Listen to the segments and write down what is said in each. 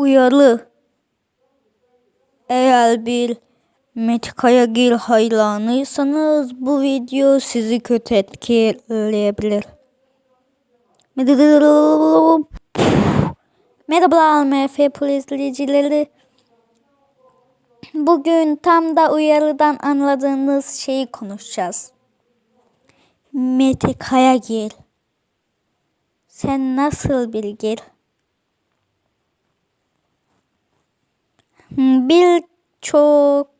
Uyarı. Eğer bir Mete Kayagil hayranıysanız bu video sizi kötü etkileyebilir. Merhabalar MF Pro izleyicileri. Bugün tam da uyarıdan anladığınız şeyi konuşacağız. Mete Kayagil. Sen nasıl bilgil? Birçok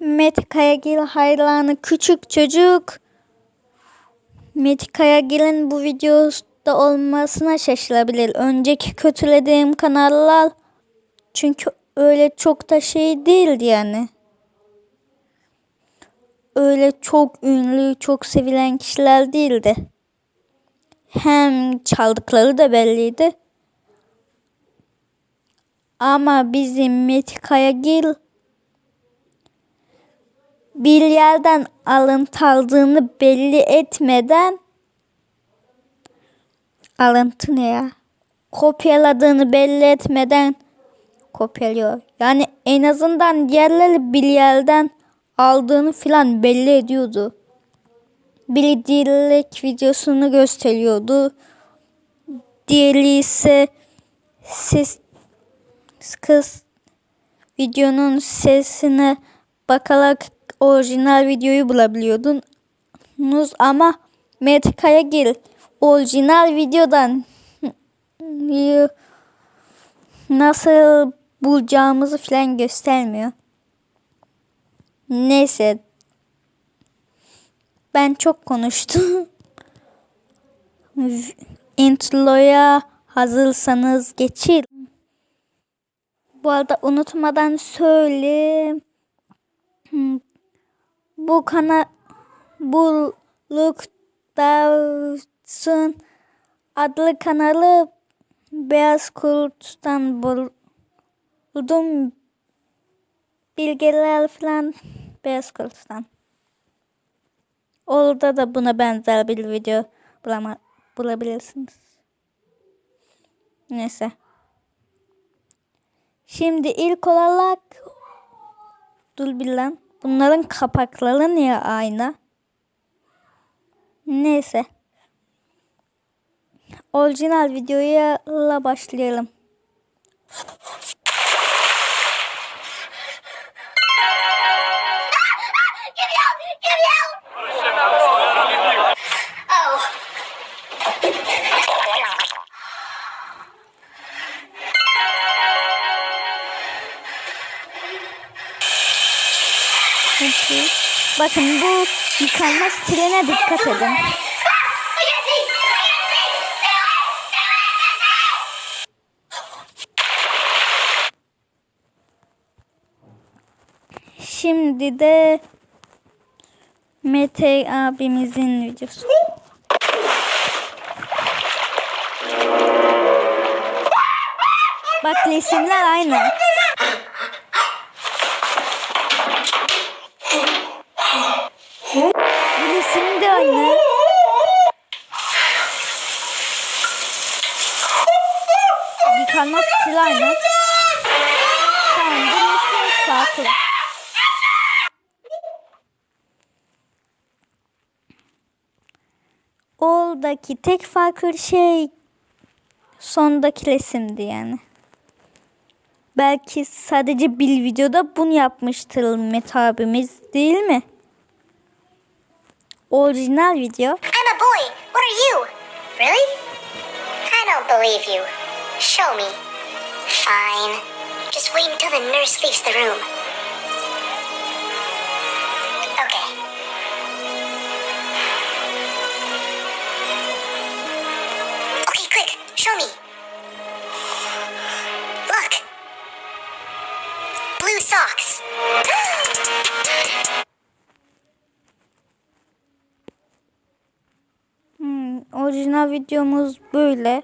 Mete Kayagil hayranı küçük çocuk Mete Kayagil'in bu videoda olmasına şaşırabilir. Önceki kötülediğim kanallar çünkü öyle çok da şey değildi yani. Öyle çok ünlü, çok sevilen kişiler değildi. Hem çaldıkları da belliydi. Ama bizim Mete Kayagil bir yerden alıntı aldığını belli etmeden alıntı ne ya? Kopyaladığını belli etmeden kopyalıyor. Yani en azından diğerleri bir yerden aldığını filan belli ediyordu. Biri dilek videosunu gösteriyordu. Diğeri ise ses kız videonun sesine bakarak orijinal videoyu bulabiliyordunuz ama Mete Kayagil orijinal videodan nasıl bulacağımızı falan göstermiyor. Neyse. Ben çok konuştum. Introya hazırsanız geçir. Bu arada unutmadan söyle. Bu kana Buluk'tasın adlı kanalı Beyaz Kurt'tan buldum. Bilgiler falan Beyaz Kurt'tan. Orada da buna benzer bir video bulama, bulabilirsiniz. Neyse. Şimdi ilk olarak dur bir lan. Bunların kapakları niye aynı? Neyse. Orijinal videoya başlayalım. Bakın bu yıkanmaz trene dikkat edin. Şimdi de Mete abimizin videosu. Bak resimler aynı. Bu resim de aynı. Yıkanma stili aynı. Tamam bu resim farklı. Oradaki tek farklı şey sondaki resimdi yani. Belki sadece bir videoda bunu yapmıştır Mete abimiz değil mi? Orijinal video. I'm a boy. What are you? Really? I don't believe you. Show me. Fine. Just wait until the nurse leaves the room. orijinal videomuz böyle.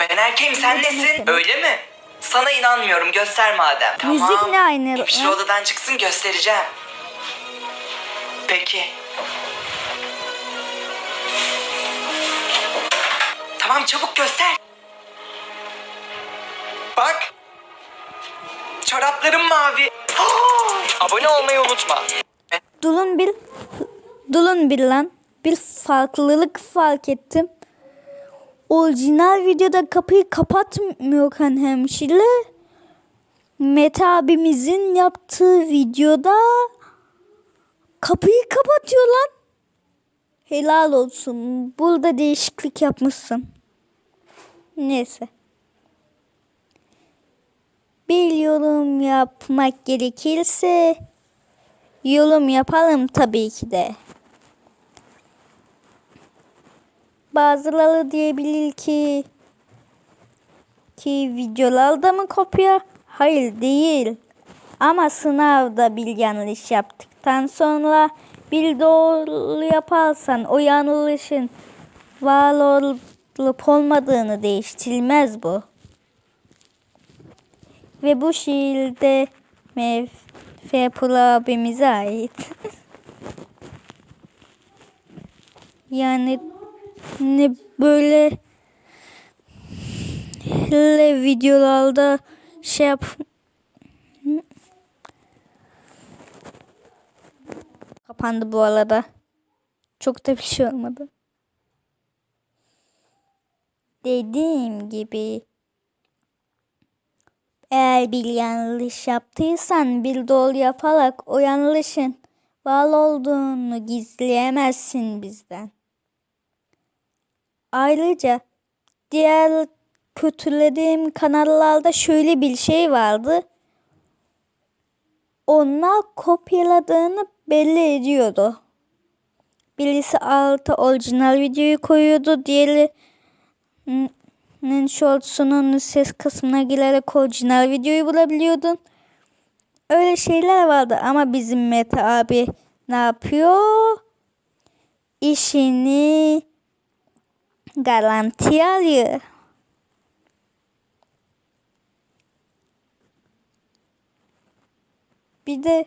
Ben erkeğim sen nesin? Öyle mi? Sana inanmıyorum göster madem. Tamam. Müzik tamam. ne aynı? Hemşire odadan çıksın göstereceğim. Peki. Tamam çabuk göster. Bak. Çoraplarım mavi. Abone olmayı unutma. Dulun bil. Dulun bil lan. Bir farklılık fark ettim. Orijinal videoda kapıyı kapatmıyor kan hemşire. Mete abimizin yaptığı videoda kapıyı kapatıyor lan. Helal olsun. Burada değişiklik yapmışsın. Neyse. Bir yorum yapmak gerekirse yorum yapalım tabii ki de. Bazıları diyebilir ki ki videolarda mı kopya? Hayır değil. Ama sınavda bir yanlış yaptıktan sonra bir doğru yaparsan o yanlışın var olup olmadığını değiştirmez bu. Ve bu şiirde Mefepul abimize ait. yani ne böyle hele videolarda şey yap kapandı bu arada. Çok da bir şey olmadı. Dediğim gibi eğer bir yanlış yaptıysan bir doğru yaparak o yanlışın var olduğunu gizleyemezsin bizden. Ayrıca diğer kötülediğim kanallarda şöyle bir şey vardı. Onlar kopyaladığını belli ediyordu. Birisi alta orijinal videoyu koyuyordu. Diğerinin shortsunun ses kısmına girerek orijinal videoyu bulabiliyordun. Öyle şeyler vardı ama bizim Mete abi ne yapıyor? İşini garanti alıyor. Bir de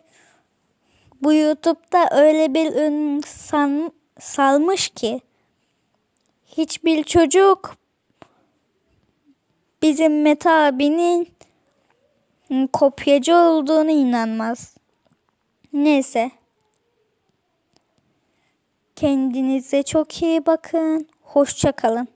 bu YouTube'da öyle bir ün san, salmış ki hiçbir çocuk bizim Mete abinin kopyacı olduğunu inanmaz. Neyse. Kendinize çok iyi bakın. Hoşça kalın.